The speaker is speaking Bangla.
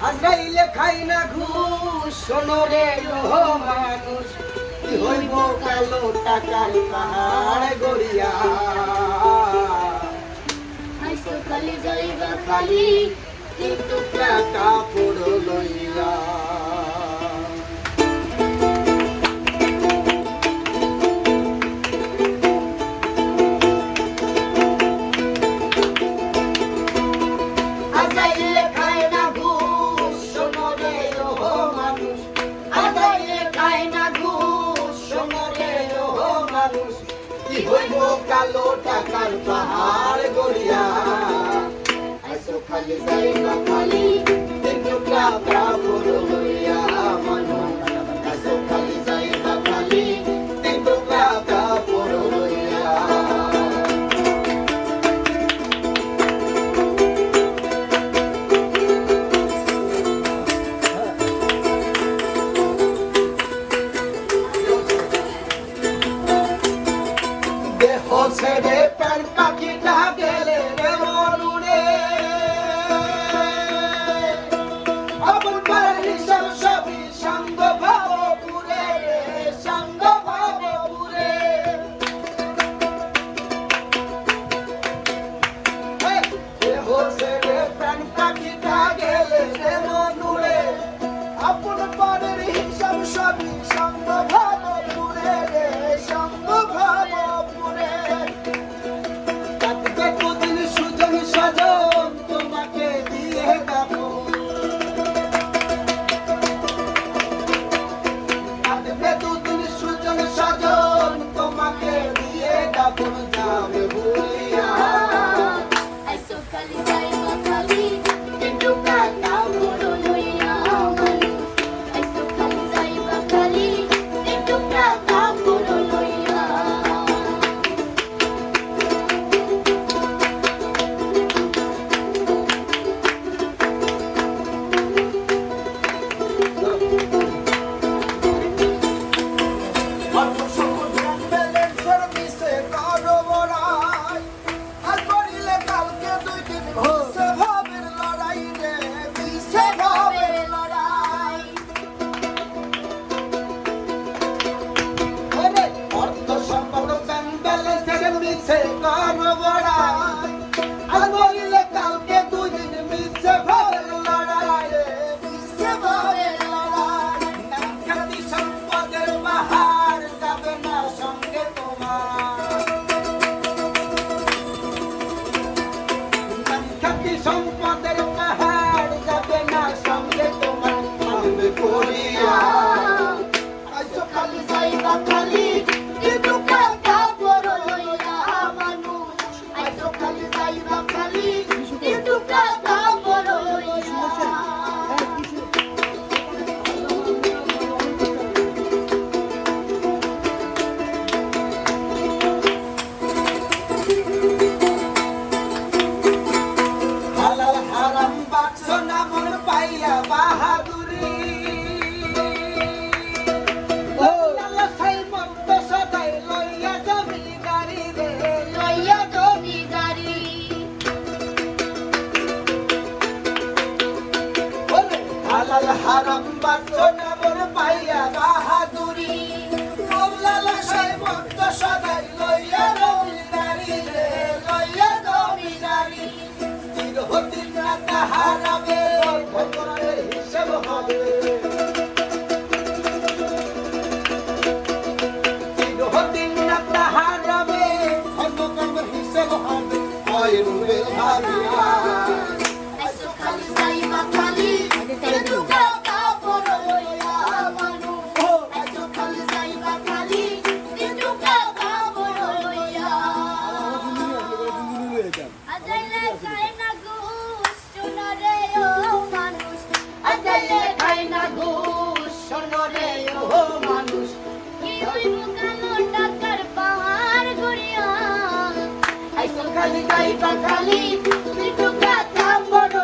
আজরাইলে খাই না ঘুষ শোনো রে মানুষ কি হইব কালো টাকার পাহাড় গড়িয়া? কিন্তু হইব কালো টাকার পাহাড় গড়িয়া খালি যাই খালি তিন টুকরা মিছে কর বড়াই আজ বলিলে কালকে দুদিন মিছে ভরে লড়াই। মিছে ভরে লড়াই। নাকাদি সম্পদের বাহার যাবে না সঙ্গে তোমার। হালাল হারাম বাচ্চনা মোর পাইয়া বাহাদুরি। কমলালা সাহেব সদাই লইয়া খালি গাইবা খালি তুই তো কথা বড়